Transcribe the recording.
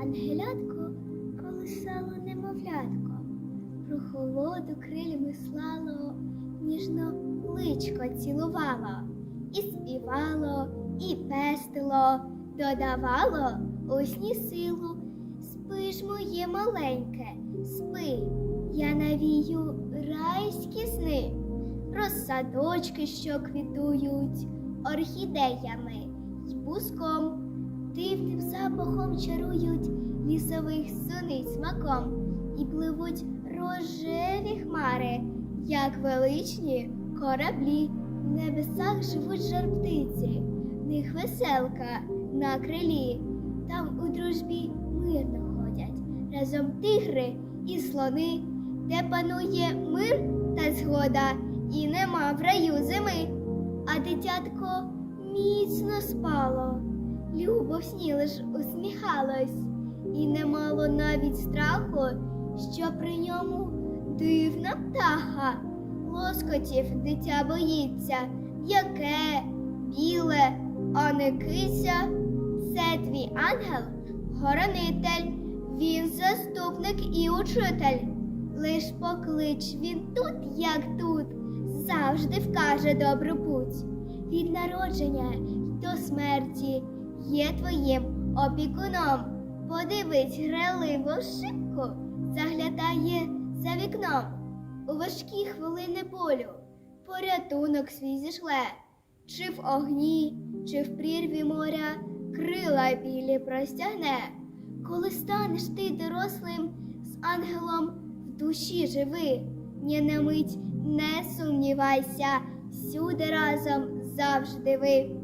ангелятко колисало немовлятко, про холоду крильми слало, ніжно личко цілувало, і співало, і пестило, додавало у сні силу. Спи ж, моє маленьке, спи, я навію райські сни, про садочки, що квітують, орхідеями й буском, дивним запахом чарують лісових суниць смаком, і пливуть рожеві хмари, як величні кораблі. В небесах живуть жар птиці, в них веселка на крилі, там у дружбі мирно ходять разом тигри і слони, де панує мир та згода, і нема в раю зими, а дитятко міцно спало, любо в сні лиш усміхалось, і не мало навіть страху, що при ньому дивна птаха. Лоскотів дитя боїться, яке біле, а не кися. Це твій ангел, хоронитель, він заступник і учитель. Лиш поклич він тут, як тут, завжди вкаже добру путь. Від народження й до смерті є твоїм опікуном. Подивись граливо в шибку, заглядає за вікном. У важкі хвилини болю порятунок свій зішле, чи в огні, чи в прірві моря крила білі простягне. Коли станеш ти дорослим з ангелом в душі живи, ні на мить не сумнівайся, всюди разом завжди ви.